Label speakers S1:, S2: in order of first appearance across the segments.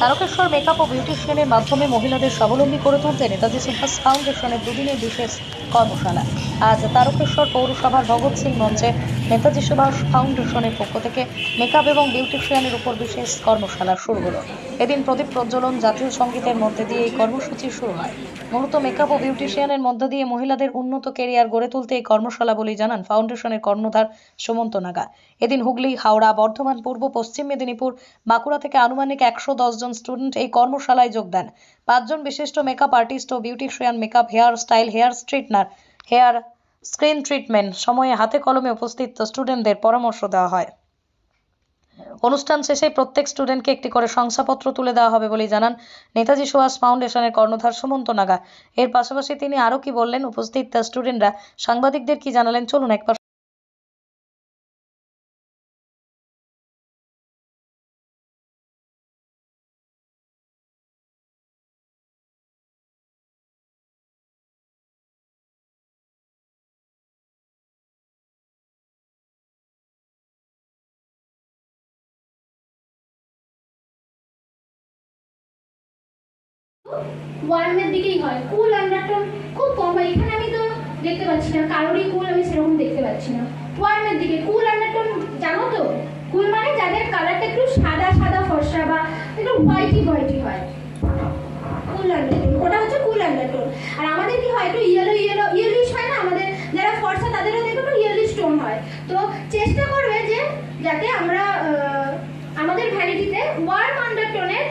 S1: Tarakeswar makeup ও বিউটিশিয়ানের মাধ্যমে মহিলাদের স্বাবলম্বী করে তুলতে নেতাজি সুভাষ ফাউন্ডেশনের দুদিনের বিশেষ কর্মশালা। আজ তারকেশ্বর পৌরসভার ভগৎ সিং মঞ্চে নেতাজি সুভাষ ফাউন্ডেশনের পক্ষ থেকে মেকআপ এবং বিউটিশিয়ানের উপর বিশেষ কর্মশালা শুরু হলো। এদিন প্রদীপ প্রজ্বলন জাতীয় সঙ্গীতের মধ্যে দিয়ে এই কর্মসূচি শুরু হয়। মূলত মেকআপ ও বিউটিশিয়ানের মধ্য দিয়ে মহিলাদের উন্নত কেরিয়ার গড়ে তুলতে এই কর্মশালা বলেই জানান ফাউন্ডেশনের কর্ণধার সুমন্ত নাগা। এদিন হুগলি, হাওড়া, বর্ধমান, পূর্ব, পশ্চিম মেদিনীপুর, বাঁকুড়া থেকে আনুমানিক একশো জন স্টুডেন্ট এই কর্মশালায় যোগ দেন। পাঁচজন বিশিষ্ট মেকআপ আর্টিস্ট ও beautician makeup hair style hair straightener hair screen treatment, সময়ে হাতে কলমে উপস্থিত স্টুডেন্টদের পরামর্শ দেওয়া হয়। অনুষ্ঠান শেষে প্রত্যেক স্টুডেন্টকে একটি করে শংসাপত্র তুলে দেওয়া হবে বলে জানান নেতাজি সুভাষ ফাউন্ডেশনের কর্ণধার সুমন্ত নাগা। এর পাশাপাশি তিনি আরও কি বললেন, উপস্থিত স্টুডেন্টরা সাংবাদিকদের কি জানালেন, চলুন একবার
S2: ওয়ার্মের দিকেই হয়। কুল আন্ডারটোন খুব কম হয়। এখানে আমি তো দেখতে পাচ্ছি না। কারোরই কুল আমি সেরকম দেখতে পাচ্ছি না। ওয়ার্মের দিকে। কুল আন্ডারটোন জানো তো? কুল মানে যাদের কালারটা একটু সাদা সাদা ফর্সা বা একটু হোয়াইটি হোয়াইটি হয়। কুল আন্ডারটোন ওটা হচ্ছে কুল আন্ডারটোন আর আমাদের কি হয়? একটু ইয়েলো ইয়েলো ইয়েলিশ হয় না? আমাদের যারা ফর্সা, তাদেরও দেখবে একটু ইয়েলিশ টোন হয়। তো চেষ্টা করবে যে, যাতে আমরা আমাদের ভ্যানিটিতে ওয়ার্ম আন্ডারটোনের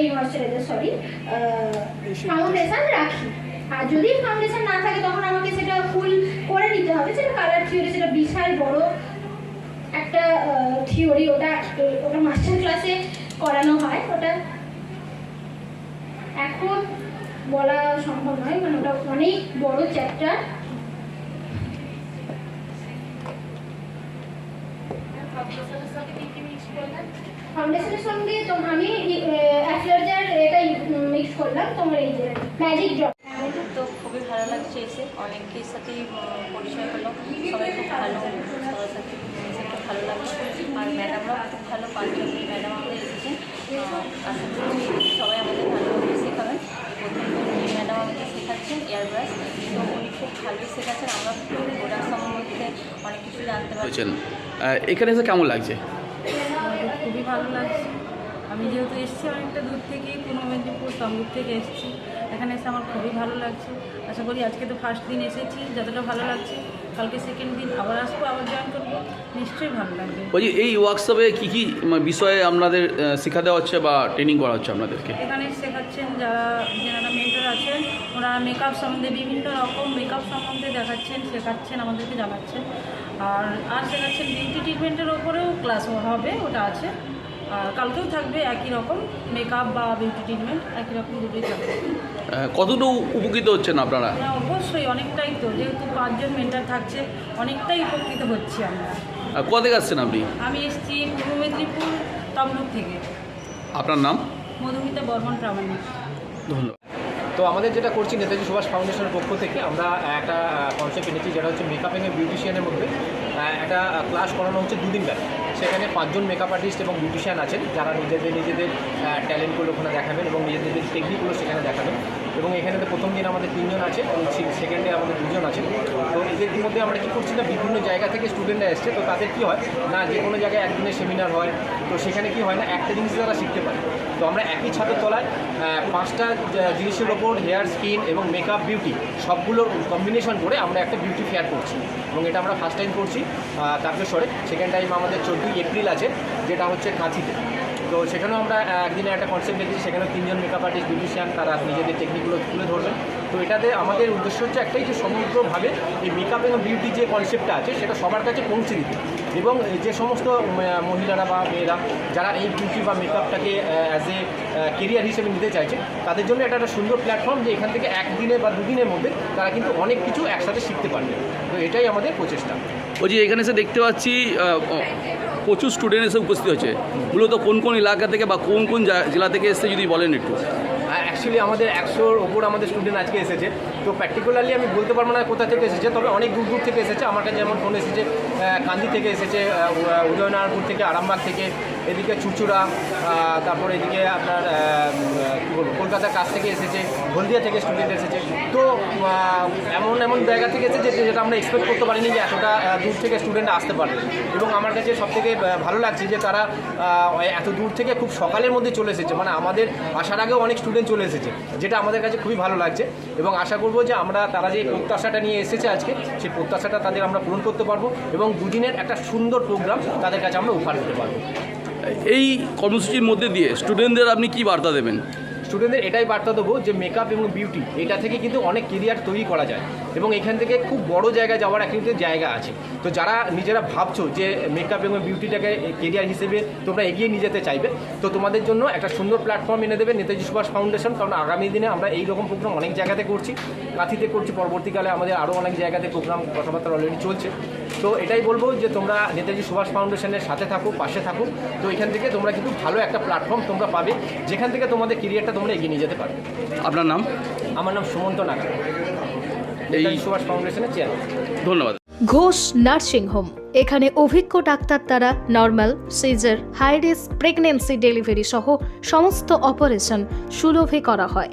S2: এই ময়েশ্চারাইজার সরি ফাউন্ডেশন রাখি। আর যদি ফাউন্ডেশন না থাকে, তখন আমাকে সেটা ফুল করে নিতে হবে। সেটা কালার থিওরি সেটা বিশাল বড় একটা থিওরি ওটা ওটা মাস্টার ক্লাসে করানো হয়। ওটা এখন বলা সম্ভব নয় মানে ওটা অনেক বড় চ্যাপ্টার ফাউন্ডেশনের সঙ্গে আমি অ্যাফ্লার্জার এটা মিক্স করলাম তোমার এই যে ম্যাজিক
S3: তো খুবই ভালো লাগছে এসে। অনেকের সাথেই পরিচয় হলো। সবাই খুব ভালো সবার সাথে খুব ভালো লাগল আর ম্যাডামরাও খুব ভালো পাঁচজন ম্যাডাম আমাদের এসেছেন। আশা করছি সবাই আমাদের ভালোভাবে শেখাবেন। প্রথম ম্যাডাম আমাদের শেখাচ্ছেন এয়ারব্রাশ তো উনি খুব ভালোই শেখাচ্ছেন। আমরা প্রোডাক্ট সম্বন্ধে অনেক কিছু জানতে পারছি।
S4: এখানে এসে কেমন লাগছে?
S5: খুবই ভালো লাগছে। আমি যেহেতু এসেছি অনেকটা দূর থেকে পূর্ব মেদিনীপুর তমলুক থেকে এসেছি। এখানে এসে আমার খুবই ভালো লাগছে। আশা করি আজকে তো ফার্স্ট দিন এসেছি যতটা ভালো লাগছে কালকে সেকেন্ড দিন আবার আসব আবার জয়েন করব নিশ্চয়ই ভালো লাগবে।
S4: বলছি এই ওয়ার্কশপে কী কী বিষয়ে আপনাদের শেখা দেওয়া হচ্ছে বা ট্রেনিং করা হচ্ছে আপনাদেরকে?
S5: এখানে শেখাচ্ছেন যারা যারা মেন্টর আছেন ওনারা মেকআপ সম্বন্ধে বিভিন্ন রকম মেকআপ সম্বন্ধে দেখাচ্ছেন শেখাচ্ছেন আমাদেরকে জানাচ্ছেন। আর আর শেখাচ্ছেন বিউটি ট্রিটমেন্টের ওপরেও ক্লাস হবে ওটা আছে। কালকেও থাকবে একই রকম মেকআপ বা বিউটি ট্রিটমেন্ট একই রকম দুটোই থাকবে।
S4: আহ, কতটুকু উপকৃত হচ্ছেন আপনারা?
S5: হ্যাঁ অবশ্যই অনেকটাই তো যেহেতু পাঁচজন মেন্টার থাকছে অনেকটাই উপকৃত হচ্ছি আমরা।
S4: কোথা থেকে আসছেন আপনি?
S5: আমি এসেছি পূর্ব মেদিনীপুর তমলুক থেকে।
S4: আপনার নাম?
S5: মধুমিতা বর্মন প্রামাণিক।
S4: ধন্যবাদ।
S6: তো আমাদের যেটা করছি নেতাজি সুভাষ ফাউন্ডেশনের পক্ষ থেকে আমরা একটা কনসেপ্ট এনেছি যেটা হচ্ছে মেকআপ অ্যান্ড বিউটিশিয়ানের মধ্যে। একটা ক্লাস করানো হচ্ছে দুদিন ব্যাপী। সেখানে পাঁচজন মেকআপ আর্টিস্ট এবং বিউটিশিয়ান আছেন, যারা নিজেদের নিজেদের ট্যালেন্টগুলো ওখানে দেখাবেন এবং নিজেদের টেকনিকগুলো সেখানে দেখাবেন। এবং এখানে তো প্রথম দিন আমাদের তিনজন আছে সেকেন্ডে আমাদের দুজন আছে তো এদের মধ্যে আমরা কী করছি না, বিভিন্ন জায়গা থেকে স্টুডেন্টরা এসছে, তো তাদের কী হয় না, যে কোনো জায়গায় একদিনের সেমিনার হয়, তো সেখানে কি হয় না, একটা জিনিস তারা শিখতে পারে। তো আমরা একই ছাদের তলায় পাঁচটা জিনিসের ওপর হেয়ার স্কিন এবং মেকআপ বিউটি সবগুলোর কম্বিনেশন করে আমরা একটা বিউটি ফেয়ার করছি। এবং এটা আমরা ফার্স্ট টাইম করছি তারকেশ্বরে। সেকেন্ড টাইম আমাদের চোদ্দোই এপ্রিল আছে, যেটা হচ্ছে কাঁথিতে। তো সেখানেও আমরা একদিনে একটা কনসেপ্ট দেখেছি সেখানে তিনজন মেকআপ আর্টিস্ট বিউটিশিয়ান তারা নিজেদের টেকনিকগুলো তুলে ধরবেন। তো এটাতে আমাদের উদ্দেশ্য হচ্ছে একটাই যে সমগ্রভাবে এই মেকআপ এবং বিউটি যে কনসেপ্টটা আছে, সেটা সবার কাছে পৌঁছে দিতে। এবং যে সমস্ত মহিলারা বা মেয়েরা যারা এই বিউটি বা মেকআপটাকে অ্যাজ এ কেরিয়ার হিসেবে নিতে চাইছে, তাদের জন্য এটা একটা সুন্দর প্ল্যাটফর্ম যে এখান থেকে একদিনে বা দুদিনের মধ্যে তারা কিন্তু অনেক কিছু একসাথে শিখতে পারবে। তো এটাই আমাদের প্রচেষ্টা।
S4: ওই যে এখানে এসে দেখতে পাচ্ছি প্রচুর স্টুডেন্ট এসে উপস্থিত হয়েছে। মূলত কোন কোন এলাকা থেকে বা কোন কোন জেলা থেকে এসে যদি বলেন একটু।
S6: অ্যাকচুয়ালি আমাদের একশোর ওপর আমাদের স্টুডেন্ট আজকে এসেছে। তো পার্টিকুলারলি আমি বলতে পারব না কোথা থেকে এসেছে, তবে অনেক দূর দূর থেকে এসেছে। আমার কাছে যেমন ফোন এসেছে কান্দি থেকে এসেছে উদয়নারায়ণপুর থেকে, আরামবাগ থেকে এদিকে চুচুড়া তারপর এদিকে আপনার কী বলব, কলকাতার কাছ থেকে এসেছে, হলদিয়া থেকে স্টুডেন্ট এসেছে। তো এমন এমন জায়গা থেকে এসেছে যেটা আমরা এক্সপেক্ট করতে পারিনি যে এতটা দূর থেকে স্টুডেন্ট আসতে পারবে। এবং আমার কাছে সবথেকে ভালো লাগছে যে তারা এত দূর থেকে খুব সকালের মধ্যে চলে এসেছে। মানে আমাদের আসার আগেও অনেক স্টুডেন্ট চলে এসেছে, যেটা আমাদের কাছে খুবই ভালো লাগছে। এবং আশা করব যে আমরা, তারা যে প্রত্যাশাটা নিয়ে এসেছে আজকে, সেই প্রত্যাশাটা তাদের আমরা পূরণ করতে পারব এবং দুদিনের একটা সুন্দর প্রোগ্রাম তাদের কাছে আমরা উপহার দিতে পারব।
S4: এই কর্মসূচির মধ্যে দিয়ে স্টুডেন্টদের আপনি কি বার্তা দেবেন?
S6: স্টুডেন্টদের এটাই বার্তা দেবো যে মেকআপ এবং বিউটি এটা থেকে কিন্তু অনেক কেরিয়ার তৈরি করা যায় এবং এখান থেকে খুব বড় জায়গায় যাওয়ার কিন্তু জায়গা আছে। তো যারা নিজেরা ভাবছ যে মেকআপ এবং বিউটিটাকে কেরিয়ার হিসেবে তোমরা এগিয়ে নিয়ে যেতে চাইবে, তো তোমাদের জন্য একটা সুন্দর প্ল্যাটফর্ম এনে দেবে নেতাজি সুভাষ ফাউন্ডেশন কারণ আগামী দিনে আমরা এই রকম প্রোগ্রাম অনেক জায়গাতে করছি, কাঁথিতে করছি, পরবর্তীকালে আমাদের আরও অনেক জায়গাতে প্রোগ্রাম কথাবার্তা অলরেডি চলছে। তো এটাই বলব যে তোমরা নেতাজি সুভাষ ফাউন্ডেশনের সাথে থাকো পাশে থাকো তো এখান থেকে তোমরা কিন্তু ভালো একটা প্ল্যাটফর্ম তোমরা পাবে যেখান থেকে তোমাদের কেরিয়ারটা তোমরা এগিয়ে নিয়ে যেতে পারবে।
S4: আপনার নাম?
S6: আমার নাম সুমন্ত নাগা। নেতাজি সুভাষ ফাউন্ডেশনের চেয়ারম্যান
S4: ধন্যবাদ।
S7: Ghosh nursing home. এখানে অভিজ্ঞ ডাক্তার দ্বারা normal caesar high risk pregnancy delivery সহ সমস্ত অপারেশন সুলভে করা হয়।